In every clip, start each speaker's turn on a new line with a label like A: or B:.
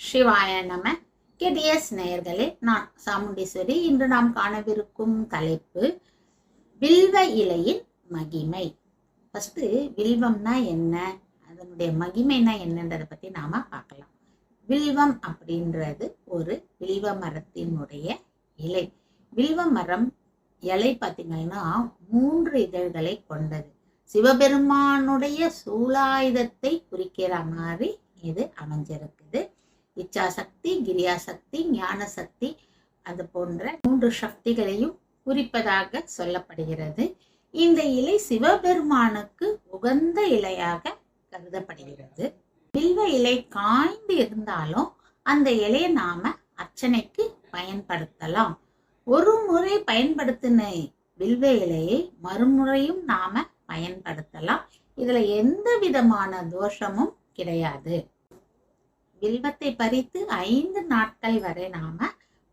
A: சிவாய நம. கெடியஸ் நேயர்களே நான் சாமுண்டீஸ்வரி. இன்று நாம் காணவிருக்கும் தலைப்பு வில்வ இலையின் மகிமை. ஃபஸ்ட்டு வில்வம்னா என்ன? அதனுடைய மகிமைனா என்னன்றதை பற்றி நாம் பார்க்கலாம். வில்வம் அப்படின்றது ஒரு வில்வ மரத்தினுடைய இலை. வில்வ மரம் இலை பார்த்தீங்கன்னா மூன்று இதழ்களை கொண்டது. சிவபெருமானுடைய சூலாயுதத்தை குறிக்கிற மாதிரி இது அமைஞ்சிருக்குது. இச்சாசக்தி கிரியாசக்தி ஞான சக்தி அது போன்ற மூன்று சக்திகளையும் குறிப்பதாக சொல்லப்படுகிறது. இந்த இலை சிவபெருமானுக்கு உகந்த இலையாக கருதப்படுகிறது. வில்வ இலை காய்ந்து இருந்தாலும் அந்த இலையை நாம அர்ச்சனைக்கு பயன்படுத்தலாம். ஒரு முறை பயன்படுத்தின வில்வ இலையை மறுமுறையும் நாம பயன்படுத்தலாம். இதுல எந்த விதமான தோஷமும் கிடையாது. வில்வத்தை பறித்து ஐந்து நாட்கள் வரை நாம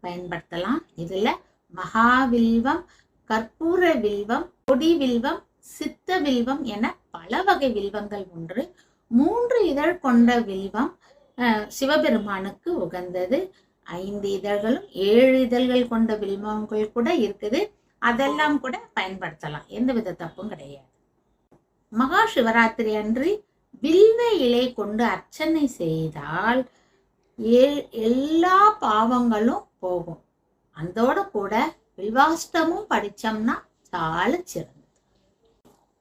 A: பயன்படுத்தலாம். இதுல மகாவில்வம் கற்பூர வில்வம் கொடி வில்வம் சித்த வில்வம் என பல வகை வில்வங்கள் ஒன்று. மூன்று இதழ் கொண்ட வில்வம் அஹ், சிவபெருமானுக்கு உகந்தது. ஐந்து இதழ்களும் ஏழு இதழ்கள் கொண்ட வில்வங்கள் கூட இருக்குது. அதெல்லாம் கூட பயன்படுத்தலாம். எந்த வித தப்பும் கிடையாது. மகா சிவராத்திரி அன்று வில்வ இலை கொண்டு அர்ச்சனை செய்தால் ஏ- எல்லா பாவங்களும் போகும். அதோட கூட வில்வாஷ்டமும் படிச்சோம்னா சால சிறந்தது.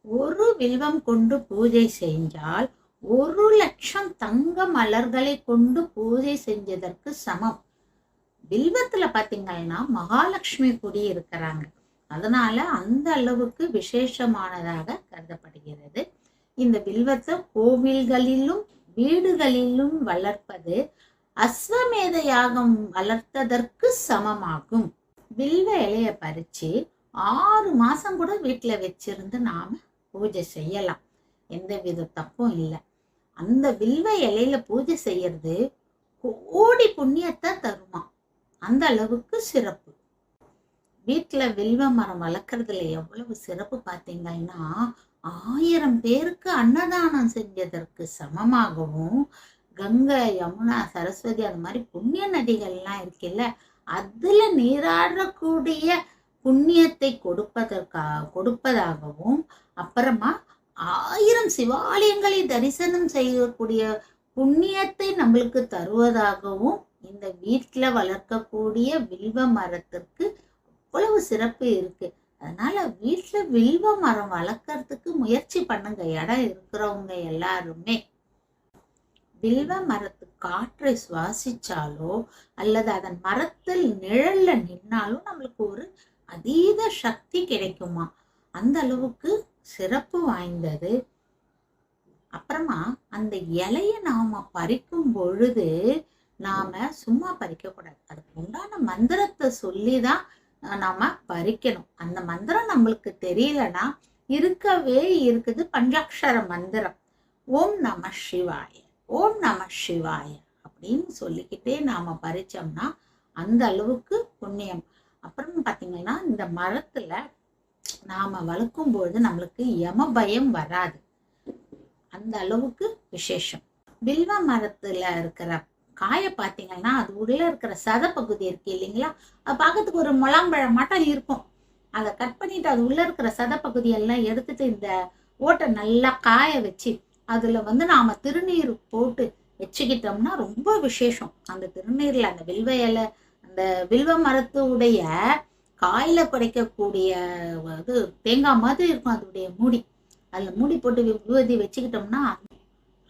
A: ஒரு வில்வம் கொண்டு பூஜை செஞ்சால் ஒரு லட்சம் தங்க மலர்களை கொண்டு பூஜை செஞ்சதற்கு சமம். வில்வத்தில் பார்த்தீங்கன்னா மகாலட்சுமி குடி இருக்கிறாங்க. அதனால அந்த அளவுக்கு விசேஷமானதாக கருதப்படுகிறது. இந்த வில்வத்தை கோவில்களிலும் வீடுகளிலும் வளர்ப்பது அஸ்வமேத யாகம் வளர்த்ததற்கு சமமாகும். வில்வ இலைய பறிச்சு ஆறு மாசம் கூட வீட்டுல வச்சிருந்து நாம பூஜை செய்யலாம். எந்த வித தப்பும் இல்லை. அந்த வில்வ இலையில பூஜை செய்யறது கோடி புண்ணியத்தை தருமா? அந்த அளவுக்கு சிறப்பு. வீட்டுல வில்வ மரம் வளர்க்கறதுல எவ்வளவு சிறப்பு பார்த்தீங்கன்னா ஆயிரம் பேருக்கு அன்னதானம் செஞ்சதற்கு சமமாகவும் கங்கை யமுனா சரஸ்வதி அந்த மாதிரி புண்ணிய நதிகள்லாம் இருக்குல்ல அதுல நீராடக்கூடிய புண்ணியத்தை கொடுப்பதற்கா கொடுப்பதாகவும் அப்புறமா ஆயிரம் சிவாலயங்களை தரிசனம் செய்யக்கூடிய புண்ணியத்தை நம்மளுக்கு தருவதாகவும் இந்த வீட்டில் வளர்க்கக்கூடிய வில்வ மரத்திற்கு அவ்வளவு சிறப்பு இருக்குது அதனால வீட்டில் வில்வ மரம் வளர்க்கறதுக்கு முயற்சி பண்ணுங்க. இடம் இருக்கிறவங்க எல்லாருமே. வில்வ மரத்து காற்றை சுவாசிச்சாலோ அல்லது அதன் மரத்தில் நிழல்ல நின்னாலும் நம்மளுக்கு ஒரு அதீத சக்தி கிடைக்குமா? அந்த அளவுக்கு சிறப்பு வாய்ந்தது. அப்புறமா அந்த இலைய நாம பறிக்கும் பொழுது நாம சும்மா பறிக்க கூடாது. அதுக்கு உண்டான மந்திரத்தை சொல்லிதான் தான் நாம பறிக்கணும். அந்த மந்திரம் நம்மளுக்கு தெரியலனா இருக்கவே இருக்குது பஞ்சாட்சர மந்திரம். ஓம் நம சிவாய ஓம் நம சிவாய அப்படின்னு சொல்லிக்கிட்டே நாம பறிச்சோம்னா அந்த அளவுக்கு புண்ணியம். அப்புறம் பார்த்தீங்கன்னா இந்த மரத்துல நாம வளர்க்கும் பொழுது நம்மளுக்கு யம பயம் வராது. அந்த அளவுக்கு விசேஷம். வில்வ மரத்துல இருக்கிற காய பார்த்தீங்கன்னா அது உள்ள இருக்கிற சத பகுதி இருக்கு இல்லைங்களா? அது பார்க்கறதுக்கு ஒரு முலாம்பழம் மட்டும் இருக்கும். அதை கட் பண்ணிட்டு அது உள்ள இருக்கிற சத பகுதியெல்லாம் எடுத்துட்டு இந்த ஓட்டை நல்லா காய வச்சு அதுல வந்து நாம திருநீர் போட்டு வச்சுக்கிட்டோம்னா ரொம்ப விசேஷம். அந்த திருநீரில் அந்த வில்வ இலை அந்த வில்வ மரத்துடைய காயில குறைக்கக்கூடிய அது தேங்காய் மாதிரி இருக்கும் அதோடைய மூடி. அதில் மூடி போட்டு விபூதி வச்சுக்கிட்டோம்னா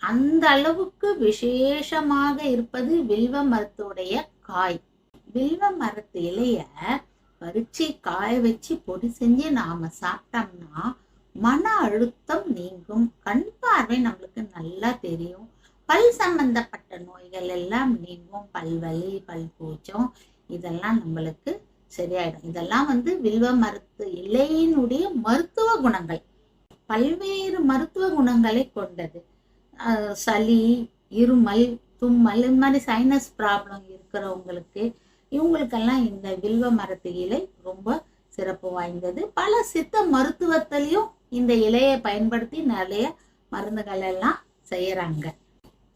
A: அந்த அளவுக்கு விசேஷமாக இருப்பது வில்வ மரத்துடைய காய். வில்வ மரத்து இலைய பறிச்சு காய வச்சு பொடி செஞ்சு நாம சாப்பிட்டோம்னா மன அழுத்தம் நீங்கும். கண் பார்வை நம்மளுக்கு நல்லா தெரியும். பல் சம்பந்தப்பட்ட நோய்கள் எல்லாம் நீங்கும். பல்வலி பல் கூச்சம் இதெல்லாம் நம்மளுக்கு சரியாயிடும். இதெல்லாம் வந்து வில்வ மருத்து இலையினுடைய மருத்துவ குணங்கள். பல்வேறு மருத்துவ குணங்களை கொண்டது. சளி இருமல் தும்மல் இந்த மாதிரி சைனஸ் ப்ராப்ளம் இருக்கிறவங்களுக்கு இவங்களுக்கெல்லாம் இந்த வில்வ மரத்து இலை ரொம்ப சிறப்பு வாய்ந்தது. பல சித்த மருத்துவத்திலையும் இந்த இலையை பயன்படுத்தி நிறைய மருந்துகள் எல்லாம் செய்யறாங்க.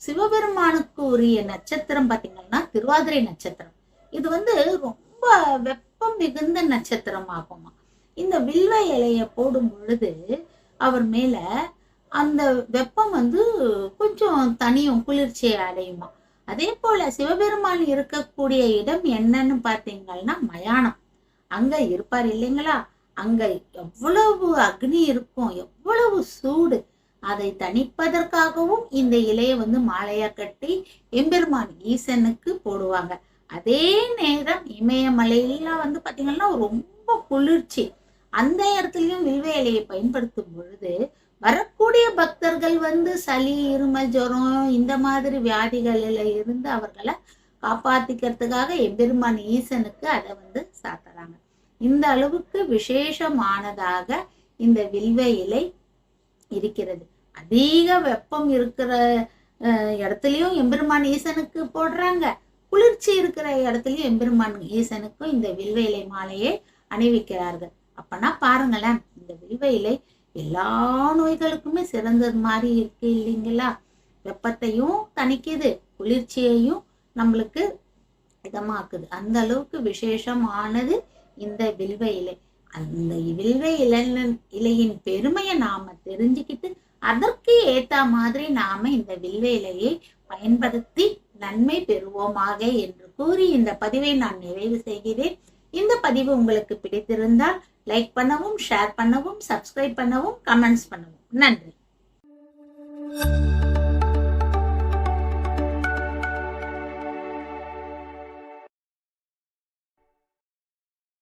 A: சிவபெருமானுக்கு உரிய நட்சத்திரம் பார்த்தீங்கன்னா திருவாதிரை நட்சத்திரம். இது வந்து ரொம்ப வெப்பம் மிகுந்த நட்சத்திரம் ஆகுமா இந்த வில்வ இலையை போடும் பொழுது அவர் மேல அந்த வெப்பம் வந்து கொஞ்சம் தனியும் குளிர்ச்சியை அடையுமா? அதே போல சிவபெருமான் இருக்கக்கூடிய இடம் என்னன்னு பார்த்தீங்கன்னா மயானம். அங்க இருப்பார் இல்லைங்களா? அங்க எவ்வளவு அக்னி இருக்கும் எவ்வளவு சூடு. அதை தணிப்பதற்காகவும் இந்த இலையை வந்து மாலையா கட்டி எம்பெருமான் ஈசனுக்கு போடுவாங்க. அதே நேரம் இமயமலையெல்லாம் வந்து பாத்தீங்கன்னா ரொம்ப குளிர்ச்சி. அந்த இடத்துலயும் வில்வ இலையை பயன்படுத்தும் பொழுது வரக்கூடிய பக்தர்கள் வந்து சளி இருமல் ஜுரம் இந்த மாதிரி வியாதிகளில் இருந்து அவர்களை காப்பாத்திக்கிறதுக்காக எம்பெருமான் ஈசனுக்கு அதை வந்து சாத்துறாங்க. இந்த அளவுக்கு விசேஷமானதாக இந்த வில்வ இலை இருக்கிறது. அதிக வெப்பம் இருக்கிற அஹ், இடத்துலயும் எம்பெருமான் ஈசனுக்கு போடுறாங்க. குளிர்ச்சி இருக்கிற இடத்துலயும் எம்பெருமான் ஈசனுக்கும் இந்த வில்வ இலை மாலையை அணிவிக்கிறார்கள். அப்பனா பாருங்களேன் இந்த வில்வ இலை எல்லா நோய்களுக்குமே சிறந்தது மாதிரி இருக்கு இல்லைங்களா? வெப்பத்தையும் தணிக்குது குளிர்ச்சியையும் நம்மளுக்கு இதமாக்குது. அந்த அளவுக்கு விசேஷமானது இந்த வில்வ இலை. அந்த வில்வ இலை இலையின் பெருமையை நாம தெரிஞ்சுக்கிட்டு அதற்கு ஏத்த மாதிரி நாம இந்த வில்வ இலையை பயன்படுத்தி நன்மை பெறுவோமாக என்று கூறி இந்த பதிவை நான் நிறைவு செய்கிறேன். இந்த பதிவு உங்களுக்கு பிடித்திருந்தால் லைக் பண்ணவும் ஷேர் பண்ணவும் சப்ஸ்கிரைப் பண்ணவும் கமெண்ட்ஸ் பண்ணவும். நன்றி.